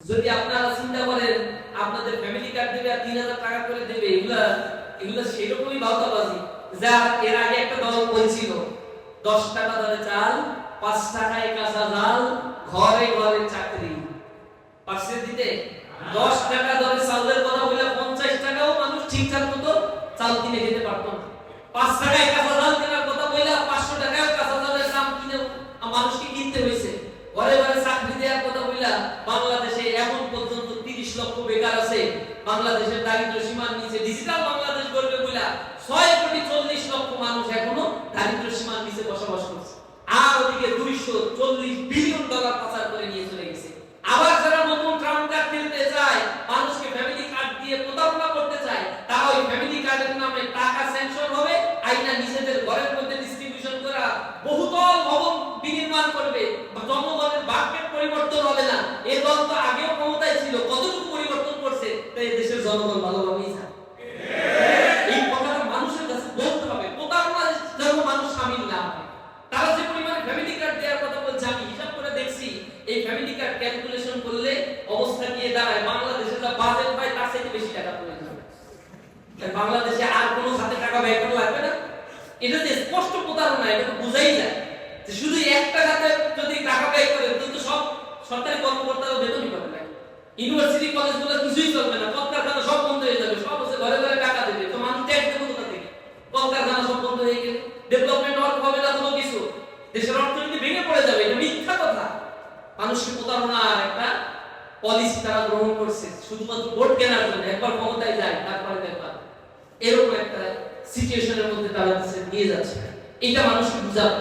যদি আপনারা চিন্তা করেন, আপনাদের ফ্যামিলি কার্ড দেবে আর তিন হাজার টাকা করে দেবে, এগুলা এগুলা সেরকমই বাউতাবাজি। যা এর আগে একটা দল বলছিল, দশ টাকা দরে চাল, পাঁচ টাকায় কাঁচা জাল ঘরে ঘরে চাকরি। পারছে দিতে, দশ টাকা দরে চাউলের কথা বলে পঞ্চাশ টাকাও মানুষ ঠিকঠাক মতো চাল কিনে খেতে পারতো না। পাঁচ টাকায় কাঁচা জাল কেনার কথা বলে পাঁচশো টাকায় কাঁচা জালের দাম কিনে মানুষকে কিনতে হয়েছে ঘরে ঘরে চাকরি দেওয়ার কথা বললা বাংলাদেশে এখন পর্যন্ত তিরিশ লক্ষ বেকার আছে বাংলাদেশের দারিদ্র সীমার নিচে ডিজিটাল বাংলাদেশ গড়বে বইলা ছয় কোটি চল্লিশ লক্ষ মানুষ এখনও দারিদ্র সীমার নিচে বসবাস করছে। আর ওদিকে দুইশো চল্লিশ বিলিয়ন ডলার পাচার করে নিয়ে চলে গেছে আবার যারা নতুন ট্রাম্প কার্ড কিনতে চায় মানুষকে ফ্যামিলি কার্ড দিয়ে প্রতারণা করতে চায় তারা ওই ফ্যামিলি কার্ডের নামে টাকা স্যাংশন হবে আইনা নিজেদের ঘরের মধ্যে ডিস্ট্রিবিউশন করা বহুতল ভবন বিনির্মাণ করবে জনগণের ভাগ্যের পরিবর্তন হবে না এ দল তো আগেও ক্ষমতায় ছিল কতটুকু পরিবর্তন করছে তাই এই দেশের জনগণ ভালোভাবেই জানে। এই ফ্যামিলি কার্ড ক্যালকুলেশন করলে অবস্থা গিয়ে দাঁড়ায়, বাংলাদেশে যা বাজেট পায়, তার থেকে বেশি টাকা প্রয়োজন বাংলাদেশে আর কোনো হাতে টাকা ব্যয় করা লাগবে না। এটা যে স্পষ্ট প্রতারণা, এটা তো বোঝাই যায়। যে শুধু এক টাকাতে যদি টাকা ব্যয় করে, তো সব সরকারি কর্মকর্তারা বেতনই পাবে না। ইউনিভার্সিটি কলেজগুলো কিছুই চলবে না কলকারখানা সব বন্ধ হয়ে যাবে সব হচ্ছে ঘরে ঘরে টাকা দেবে তো মানুষ ট্যাক্স দেবে কোথা থেকে কলকারখানা সব বন্ধ হয়ে গেলে। ডেভেলপমেন্ট ওয়ার্ক হবে না কোনো কিছু। দেশের অর্থনীতি ভেঙে পড়ে যাবে, এটা মিথ্যা কথা। মানুষকে প্রতারণার একটা পলিসি তারা গ্রহণ করছে, শুধুমাত্র ভোট কেনার জন্য। একবার ক্ষমতায় যায়, তারপরে দেখবার এরকম একটা সিচুয়েশনের মধ্যে তারা নিয়ে যাচ্ছে। এটা মানুষকে বুঝাবে।